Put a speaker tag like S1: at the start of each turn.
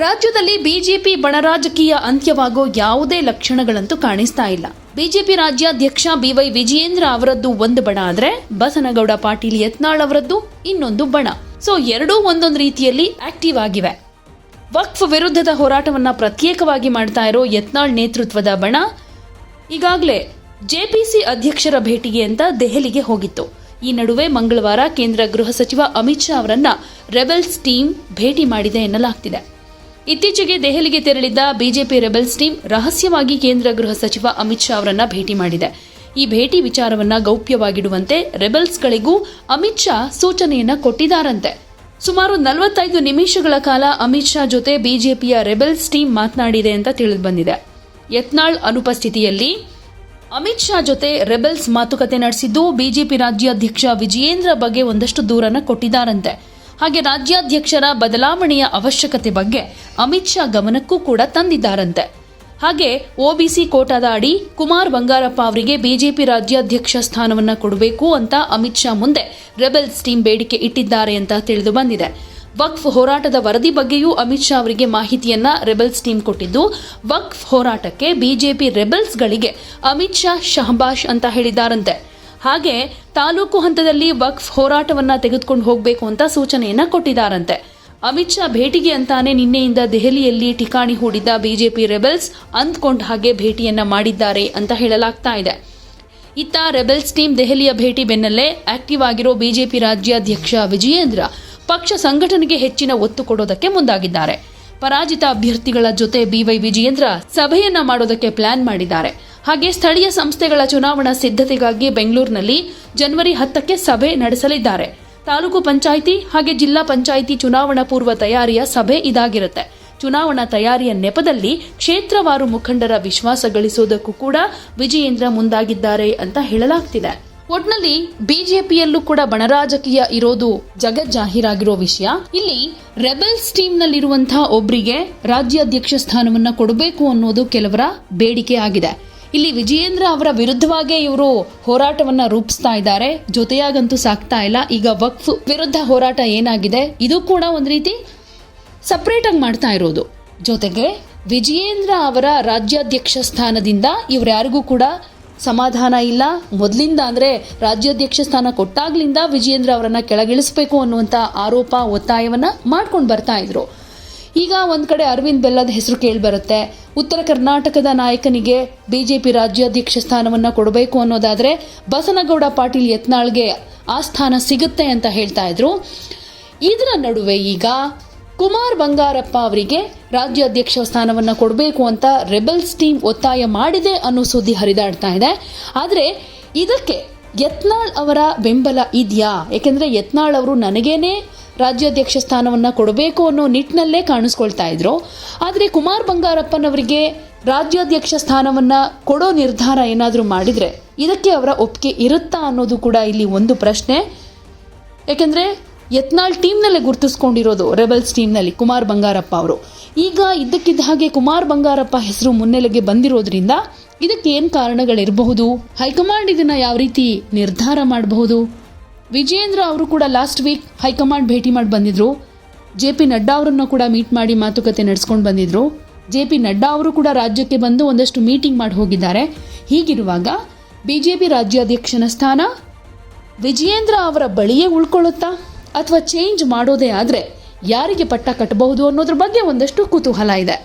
S1: ರಾಜ್ಯದಲ್ಲಿ ಬಿಜೆಪಿ ಬಣರಾಜಕೀಯ ಅಂತ್ಯವಾಗೋ ಯಾವುದೇ ಲಕ್ಷಣಗಳಂತೂ ಕಾಣಿಸ್ತಾ ಇಲ್ಲ. ಬಿಜೆಪಿ ರಾಜ್ಯಾಧ್ಯಕ್ಷ ಬಿವೈ ವಿಜಯೇಂದ್ರ ಅವರದ್ದು ಒಂದು ಬಣ ಆದ್ರೆ ಬಸನಗೌಡ ಪಾಟೀಲ್ ಯತ್ನಾಳ್ ಅವರದ್ದು ಇನ್ನೊಂದು ಬಣ. ಸೊ ಎರಡೂ ಒಂದೊಂದು ರೀತಿಯಲ್ಲಿ ಆಕ್ಟಿವ್ ಆಗಿವೆ. ವಕ್ಫ್ ವಿರುದ್ಧದ ಹೋರಾಟವನ್ನ ಪ್ರತ್ಯೇಕವಾಗಿ ಮಾಡ್ತಾ ಇರೋ ಯತ್ನಾಳ್ ನೇತೃತ್ವದ ಬಣ ಈಗಾಗಲೇ ಜೆಪಿಸಿ ಅಧ್ಯಕ್ಷರ ಭೇಟಿಗೆ ಅಂತ ದೆಹಲಿಗೆ ಹೋಗಿತ್ತು. ಈ ನಡುವೆ ಮಂಗಳವಾರ ಕೇಂದ್ರ ಗೃಹ ಸಚಿವ ಅಮಿತ್ ಶಾ ಅವರನ್ನ ರೆಬೆಲ್ಸ್ ಟೀಮ್ ಭೇಟಿ ಮಾಡಿದೆ ಎನ್ನಲಾಗ್ತಿದೆ. ಇತ್ತೀಚೆಗೆ ದೆಹಲಿಗೆ ತೆರಳಿದ್ದ ಬಿಜೆಪಿ ರೆಬೆಲ್ಸ್ ಟೀಮ್ ರಹಸ್ಯವಾಗಿ ಕೇಂದ್ರ ಗೃಹ ಸಚಿವ ಅಮಿತ್ ಶಾ ಅವರನ್ನ ಭೇಟಿ ಮಾಡಿದೆ. ಈ ಭೇಟಿ ವಿಚಾರವನ್ನ ಗೌಪ್ಯವಾಗಿಡುವಂತೆ ರೆಬೆಲ್ಸ್ಗಳಿಗೂ ಅಮಿತ್ ಶಾ ಸೂಚನೆಯನ್ನ ಕೊಟ್ಟಿದ್ದಾರಂತೆ. ಸುಮಾರು ನಲವತ್ತೈದು ನಿಮಿಷಗಳ ಕಾಲ ಅಮಿತ್ ಶಾ ಜೊತೆ ಬಿಜೆಪಿಯ ರೆಬೆಲ್ಸ್ ಟೀಮ್ ಮಾತನಾಡಿದೆ ಅಂತ ತಿಳಿದು ಬಂದಿದೆ ಯತ್ನಾಳ್ ಅನುಪಸ್ಥಿತಿಯಲ್ಲಿ ಅಮಿತ್ ಶಾ ಜೊತೆ ರೆಬೆಲ್ಸ್ ಮಾತುಕತೆ ನಡೆಸಿದ್ದು ಬಿಜೆಪಿ ರಾಜ್ಯಾಧ್ಯಕ್ಷ ವಿಜಯೇಂದ್ರ ಬಗ್ಗೆ ಒಂದಷ್ಟು ದೂರನ ಕೊಟ್ಟಿದ್ದಾರಂತೆ. ಹಾಗೆ ರಾಜ್ಯಾಧ್ಯಕ್ಷರ ಬದಲಾವಣೆಯ ಅವಶ್ಯಕತೆ ಬಗ್ಗೆ ಅಮಿತ್ ಶಾ ಗಮನಕ್ಕೂ ಕೂಡ ತಂದಿದ್ದಾರಂತೆ. ಹಾಗೆ ಒಬಿಸಿ ಕೋಟಾದ ಅಡಿ ಕುಮಾರ್ ಬಂಗಾರಪ್ಪ ಅವರಿಗೆ ಬಿಜೆಪಿ ರಾಜ್ಯಾಧ್ಯಕ್ಷ ಸ್ಥಾನವನ್ನ ಕೊಡಬೇಕು ಅಂತ ಅಮಿತ್ ಶಾ ಮುಂದೆ ರೆಬೆಲ್ಸ್ ಟೀಮ್ ಬೇಡಿಕೆ ಇಟ್ಟಿದ್ದಾರೆ ಅಂತ ತಿಳಿದು ಬಂದಿದೆ. ವಕ್ಫ್ ಹೋರಾಟದ ವರದಿ ಬಗ್ಗೆಯೂ ಅಮಿತ್ ಶಾ ಅವರಿಗೆ ಮಾಹಿತಿಯನ್ನ ರೆಬೆಲ್ಸ್ ಟೀಮ್ ಕೊಟ್ಟಿದ್ದು, ವಕ್ಫ್ ಹೋರಾಟಕ್ಕೆ ಬಿಜೆಪಿ ರೆಬೆಲ್ಸ್ಗಳಿಗೆ ಅಮಿತ್ ಶಾ ಶಹಬಾಷ್ ಅಂತ ಹೇಳಿದ್ದಾರಂತೆ. ಹಾಗೆ ತಾಲೂಕು ಹಂತದಲ್ಲಿ ವಕ್ಫ್ ಹೋರಾಟವನ್ನ ತೆಗೆದುಕೊಂಡು ಹೋಗಬೇಕು ಅಂತ ಸೂಚನೆಯನ್ನ ಕೊಟ್ಟಿದ್ದಾರಂತೆ. ಅಮಿತ್ ಶಾ ಭೇಟಿಗೆ ಅಂತಾನೆ ನಿನ್ನೆಯಿಂದ ದೆಹಲಿಯಲ್ಲಿ ಠಿಕಾಣಿ ಹೂಡಿದ್ದ ಬಿಜೆಪಿ ರೆಬೆಲ್ಸ್ ಅಂದ್ಕೊಂಡ ಹಾಗೆ ಭೇಟಿಯನ್ನ ಮಾಡಿದ್ದಾರೆ ಅಂತ ಹೇಳಲಾಗ್ತಾ ಇದೆ. ಇತ್ತ ರೆಬೆಲ್ಸ್ ಟೀಮ್ ದೆಹಲಿಯ ಭೇಟಿ ಬೆನ್ನಲ್ಲೇ ಆಕ್ಟಿವ್ ಆಗಿರೋ ಬಿಜೆಪಿ ರಾಜ್ಯಾಧ್ಯಕ್ಷ ವಿಜಯೇಂದ್ರ ಪಕ್ಷ ಸಂಘಟನೆಗೆ ಹೆಚ್ಚಿನ ಒತ್ತು ಕೊಡೋದಕ್ಕೆ ಮುಂದಾಗಿದ್ದಾರೆ. ಪರಾಜಿತ ಅಭ್ಯರ್ಥಿಗಳ ಜೊತೆ ಬಿವೈ ವಿಜಯೇಂದ್ರ ಸಭೆಯನ್ನ ಮಾಡೋದಕ್ಕೆ ಪ್ಲಾನ್ ಮಾಡಿದ್ದಾರೆ. ಹಾಗೆ ಸ್ಥಳೀಯ ಸಂಸ್ಥೆಗಳ ಚುನಾವಣಾ ಸಿದ್ಧತೆಗಾಗಿ ಬೆಂಗಳೂರಿನಲ್ಲಿ ಜನವರಿ ಹತ್ತಕ್ಕೆ ಸಭೆ ನಡೆಸಲಿದ್ದಾರೆ. ತಾಲೂಕು ಪಂಚಾಯಿತಿ ಹಾಗೆ ಜಿಲ್ಲಾ ಪಂಚಾಯಿತಿ ಚುನಾವಣಾ ಪೂರ್ವ ತಯಾರಿಯ ಸಭೆ ಇದಾಗಿರುತ್ತೆ. ಚುನಾವಣಾ ತಯಾರಿಯ ನೆಪದಲ್ಲಿ ಕ್ಷೇತ್ರವಾರು ಮುಖಂಡರ ವಿಶ್ವಾಸ ಗಳಿಸೋದಕ್ಕೂ ಕೂಡ ವಿಜಯೇಂದ್ರ ಮುಂದಾಗಿದ್ದಾರೆ ಅಂತ ಹೇಳಲಾಗ್ತಿದೆ. ಒಟ್ನಲ್ಲಿ ಬಿಜೆಪಿಯಲ್ಲೂ ಕೂಡ ಬಣರಾಜಕೀಯ ಇರೋದು ಜಗಜ್ಜಾಹೀರಾಗಿರೋ ವಿಷಯ. ಇಲ್ಲಿ ರೆಬೆಲ್ಸ್ ಟೀಮ್ ನಲ್ಲಿರುವಂತಹ ಒಬ್ರಿಗೆ ರಾಜ್ಯಾಧ್ಯಕ್ಷ ಸ್ಥಾನವನ್ನ ಕೊಡಬೇಕು ಅನ್ನೋದು ಕೆಲವರ ಬೇಡಿಕೆ ಆಗಿದೆ. ಇಲ್ಲಿ ವಿಜಯೇಂದ್ರ ಅವರ ವಿರುದ್ಧವಾಗೇ ಇವರು ಹೋರಾಟವನ್ನ ರೂಪಿಸ್ತಾ ಇದ್ದಾರೆ. ಜೊತೆಯಾಗಂತೂ ಸಾಕ್ತಾ ಇಲ್ಲ. ಈಗ ವಕ್ಫ್ ವಿರುದ್ಧ ಹೋರಾಟ ಏನಾಗಿದೆ? ಇದು ಕೂಡ ಒಂದು ರೀತಿ ಸಪ್ರೇಟ್ ಆಗಿ ಮಾಡ್ತಾ ಇರೋದು. ಜೊತೆಗೆ ವಿಜಯೇಂದ್ರ ಅವರ ರಾಜ್ಯಾಧ್ಯಕ್ಷ ಸ್ಥಾನದಿಂದ ಇವ್ರ್ಯಾರಿಗೂ ಕೂಡ ಸಮಾಧಾನ ಇಲ್ಲ. ಮೊದಲಿಂದ ಅಂದ್ರೆ ರಾಜ್ಯಾಧ್ಯಕ್ಷ ಸ್ಥಾನ ಕೊಟ್ಟಾಗ್ಲಿಂದ ವಿಜಯೇಂದ್ರ ಅವರನ್ನ ಕೆಳಗಿಳಿಸಬೇಕು ಅನ್ನುವಂತ ಆರೋಪ ಒತ್ತಾಯವನ್ನ ಮಾಡ್ಕೊಂಡು ಬರ್ತಾ ಇದ್ರು. ಈಗ ಒಂದ್ ಕಡೆ ಅರವಿಂದ್ ಬೆಲ್ಲದ ಹೆಸರು ಕೇಳಿ ಬರುತ್ತೆ ಉತ್ತರ ಕರ್ನಾಟಕದ ನಾಯಕನಿಗೆ ಬಿಜೆಪಿ ರಾಜ್ಯಾಧ್ಯಕ್ಷ ಸ್ಥಾನವನ್ನ ಕೊಡಬೇಕು ಅನ್ನೋದಾದ್ರೆ ಬಸನಗೌಡ ಪಾಟೀಲ್ ಯತ್ನಾಳ್ಗೆ ಆ ಸ್ಥಾನ ಸಿಗುತ್ತೆ ಅಂತ ಹೇಳ್ತಾ ಇದ್ರು. ಇದರ ನಡುವೆ ಈಗ ಕುಮಾರ್ ಬಂಗಾರಪ್ಪ ಅವರಿಗೆ ರಾಜ್ಯಾಧ್ಯಕ್ಷ ಸ್ಥಾನವನ್ನ ಕೊಡಬೇಕು ಅಂತ ರೆಬಲ್ಸ್ ಟೀಮ್ ಒತ್ತಾಯ ಮಾಡಿದೆ ಅನ್ನೋ ಸುದ್ದಿ ಹರಿದಾಡ್ತಾ ಇದೆ. ಆದರೆ ಇದಕ್ಕೆ ಯತ್ನಾಳ್ ಅವರ ಬೆಂಬಲ ಇದೆಯಾ? ಏಕೆಂದರೆ ಯತ್ನಾಳ್ ಅವರು ನನಗೇನೆ ರಾಜ್ಯಾಧ್ಯಕ್ಷ ಸ್ಥಾನವನ್ನು ಕೊಡಬೇಕು ಅನ್ನೋ ನಿಟ್ಟಿನಲ್ಲೇ ಕಾಣಿಸ್ಕೊಳ್ತಾ ಇದ್ರು. ಆದರೆ ಕುಮಾರ್ ಬಂಗಾರಪ್ಪನವರಿಗೆ ರಾಜ್ಯಾಧ್ಯಕ್ಷ ಸ್ಥಾನವನ್ನ ಕೊಡೋ ನಿರ್ಧಾರ ಏನಾದರೂ ಮಾಡಿದರೆ ಇದಕ್ಕೆ ಅವರ ಒಪ್ಪಿಗೆ ಇರುತ್ತಾ ಅನ್ನೋದು ಕೂಡ ಇಲ್ಲಿ ಒಂದು ಪ್ರಶ್ನೆ. ಯಾಕೆಂದರೆ ಯತ್ನಾಳ್ ಟೀಮ್ನಲ್ಲೇ ಗುರುತಿಸ್ಕೊಂಡಿರೋದು ರೆಬಲ್ಸ್ ಟೀಮ್ನಲ್ಲಿ ಕುಮಾರ್ ಬಂಗಾರಪ್ಪ ಅವರು. ಈಗ ಇದ್ದಕ್ಕಿದ್ದ ಹಾಗೆ ಕುಮಾರ್ ಬಂಗಾರಪ್ಪ ಹೆಸರು ಮುನ್ನೆಲೆಗೆ ಬಂದಿರೋದ್ರಿಂದ ಇದಕ್ಕೆ ಏನು ಕಾರಣಗಳಿರಬಹುದು? ಹೈಕಮಾಂಡ್ ಇದನ್ನು ಯಾವ ರೀತಿ ನಿರ್ಧಾರ ಮಾಡಬಹುದು? ವಿಜಯೇಂದ್ರ ಅವರು ಕೂಡ ಲಾಸ್ಟ್ ವೀಕ್ ಹೈಕಮಾಂಡ್ ಭೇಟಿ ಮಾಡಿ ಬಂದಿದ್ರು. ಜೆ ಪಿ ನಡ್ಡಾ ಅವರನ್ನು ಕೂಡ ಮೀಟ್ ಮಾಡಿ ಮಾತುಕತೆ ನಡೆಸ್ಕೊಂಡು ಬಂದಿದ್ರು. ಜೆ ಪಿ ನಡ್ಡಾ ಅವರು ಕೂಡ ರಾಜ್ಯಕ್ಕೆ ಬಂದು ಒಂದಷ್ಟು ಮೀಟಿಂಗ್ ಮಾಡಿ ಹೋಗಿದ್ದಾರೆ. ಹೀಗಿರುವಾಗ ಬಿಜೆಪಿ ರಾಜ್ಯಾಧ್ಯಕ್ಷನ ಸ್ಥಾನ ವಿಜಯೇಂದ್ರ ಅವರ ಬಳಿಯೇ ಉಳ್ಕೊಳ್ಳುತ್ತಾ ಅಥವಾ ಚೇಂಜ್ ಮಾಡೋದೇ ಆದರೆ ಯಾರಿಗೆ ಪಟ್ಟ ಕಟ್ಟಬಹುದು ಅನ್ನೋದ್ರ ಬಗ್ಗೆ ಒಂದಷ್ಟು ಕುತೂಹಲ ಇದೆ.